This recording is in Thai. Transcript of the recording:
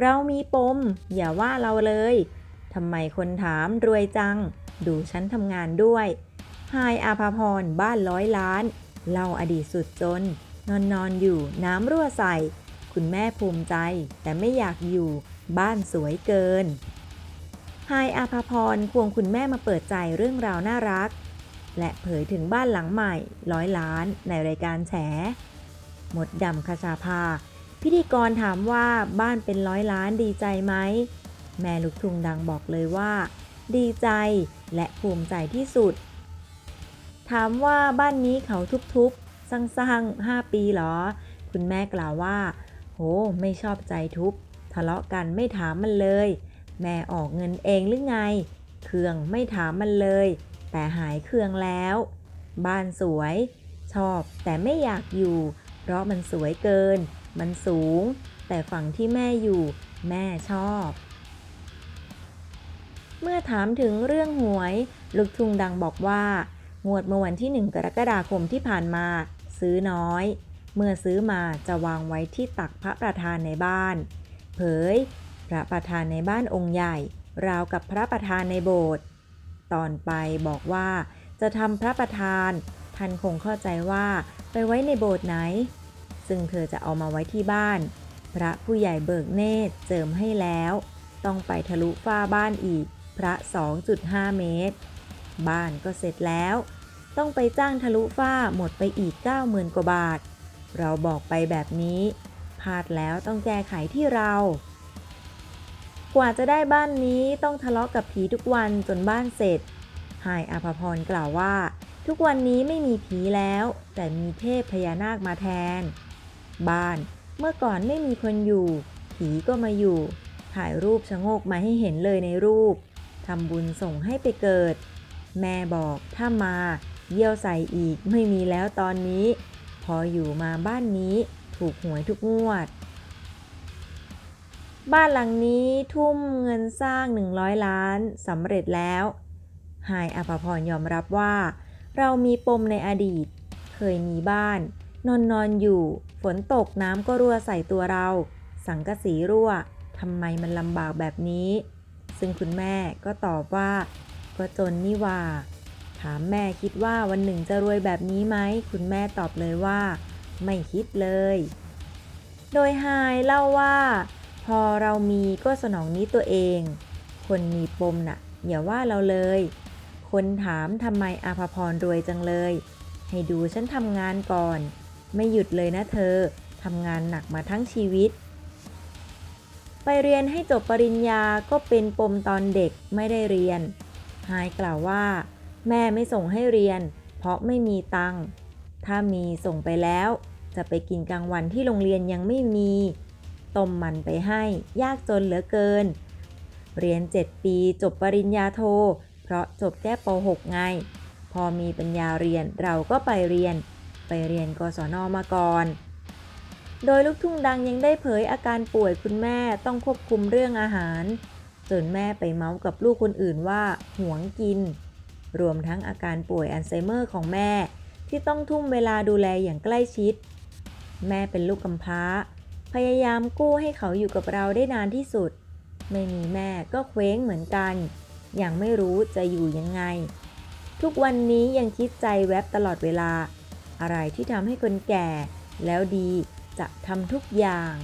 เรามีปม อย่าว่าเราเลยทำไมคนถามรวยจัง ดูฉันทำงานด้วยไฮายอาภาพรบ้านร้อยล้านเล่าอดีตสุดจน นอนนอนอยู่น้ำรั่วใส่ คุณแม่ภูมิใจ แต่ไม่อยากอยู่บ้านสวยเกินไฮายอาภาพรควงคุณแม่มาเปิดใจเรื่องราวน่ารัก และเผยถึงบ้านหลังใหม่ร้อยล้านในรายการแฉ หมดดำคชาภา พิธีกรถามว่าบ้านเป็นร้อยล้านดีใจไหม แม่ลูกทุ่งดังบอกเลยว่า ดีใจและภูมิใจที่สุด ถามว่าบ้านนี้เขาทุบๆ สร้างๆ 5 ปีหรอ คุณแม่กล่าวว่า โห ไม่ชอบใจทุบ ทะเลาะกันไม่ถามมันเลย แม่ออกเงินเองหรือไง เครื่องไม่ถามมันเลย แต่หายเครื่องแล้ว บ้านสวย ชอบแต่ไม่อยากอยู่ เพราะมันสวยเกิน มันสูง แต่ฝั่งที่แม่อยู่ แม่ชอบ เมื่อถามถึงเรื่องหวย ลูกทุ่งดังบอกว่า งวดเมื่อวันที่ 1 กรกฎาคมที่ผ่านมา ซื้อน้อย เมื่อซื้อมาจะวางไว้ที่ตักพระประธานในบ้าน เผย พระประธานในบ้านองค์ใหญ่ ราวกับพระประธานในโบสถ์ตอนไปบอกว่าจะทำพระประธาน ท่านคงเข้าใจว่าไปไว้ในโบสถ์ไหน ซึ่งเธอจะเอามาไว้ที่บ้าน พระผู้ใหญ่เบิกเนตรเจิมให้แล้ว ต้องไปทะลุฝ้าบ้านอีก พระ 2.5 เมตร บ้านก็เสร็จแล้ว ต้องไปจ้างทะลุฝ้าหมดไปอีก 90,000 กว่าบาท เราบอกไปแบบนี้พลาดแล้วต้องแก้ไขที่เรา กว่าจะได้บ้านนี้ต้องทะเลาะกับผีทุกวันจนบ้านเสร็จหายอภพรกล่าวว่าทุกวันนี้ไม่มีผีแล้ว แต่มีเทพพญานาคมาแทน บ้าน เมื่อก่อนไม่มีคนอยู่ ผีก็มาอยู่ ถ่ายรูปชะโงกมาให้เห็นเลยในรูปทำบุญส่งให้ไปเกิด แม่บอกถ้ามาเยี่ยวใส่อีกไม่มีแล้วตอนนี้ พออยู่มาบ้านนี้ถูกหวยทุกงวด บ้านหลังนี้ทุ่มเงินสร้าง 100 ล้านสำเร็จแล้วหายอภพรยอมรับว่า เรามีปมในอดีต เคยมีบ้าน นอนนอนอยู่ ฝนตกน้ำก็รั่วใส่ตัวเรา สังกะสีรั่วทำไมมันลำบากแบบนี้ ซึ่งคุณแม่ก็ตอบว่า ก็จนนี่ว่า ถามแม่คิดว่าวันหนึ่งจะรวยแบบนี้ไหม คุณแม่ตอบเลยว่า ไม่คิดเลย โดยไฮายเล่าว่า พอเรามีก็สนองนี้ตัวเอง คนมีปมน่ะ อย่าว่าเราเลย คนถามทำไมอาภพรรวยจังเลย ให้ดูฉันทำงานก่อน ไม่หยุดเลยนะเธอทำงานหนักมาทั้งชีวิต ไปเรียนให้จบปริญญาก็เป็นปมตอนเด็กไม่ได้เรียนไฮายกล่าวว่า แม่ไม่ส่งให้เรียน เพราะไม่มีตังค์ถ้ามีส่งไปแล้ว จะไปกินกลางวันที่โรงเรียนยังไม่มีต้มมันไปให้ ยากจนเหลือเกิน เรียน 7 ปีจบปริญญาโท เพราะจบแค่ป .6 ไง พอมีปัญญาเรียนเราก็ไปเรียน ไปเรียนกศนมาก่อน โดยลูกทุ่งดังยังได้เผยอาการป่วยคุณแม่ต้องควบคุมเรื่องอาหาร จนแม่ไปเมาส์กับลูกคนอื่นว่าหวงกิน รวมทั้งอาการป่วยอัลไซเมอร์ของแม่ ที่ต้องทุ่มเวลาดูแลอย่างใกล้ชิด แม่เป็นลูกกำพร้า พยายามกู้ให้เขาอยู่กับเราได้นานที่สุด ไม่มีแม่ก็เคว้งเหมือนกันยังไม่รู้จะอยู่ยังไง ทุกวันนี้ยังคิดใจแวบตลอดเวลา อะไรที่ทำให้คนแก่แล้วดีจะทำทุกอย่าง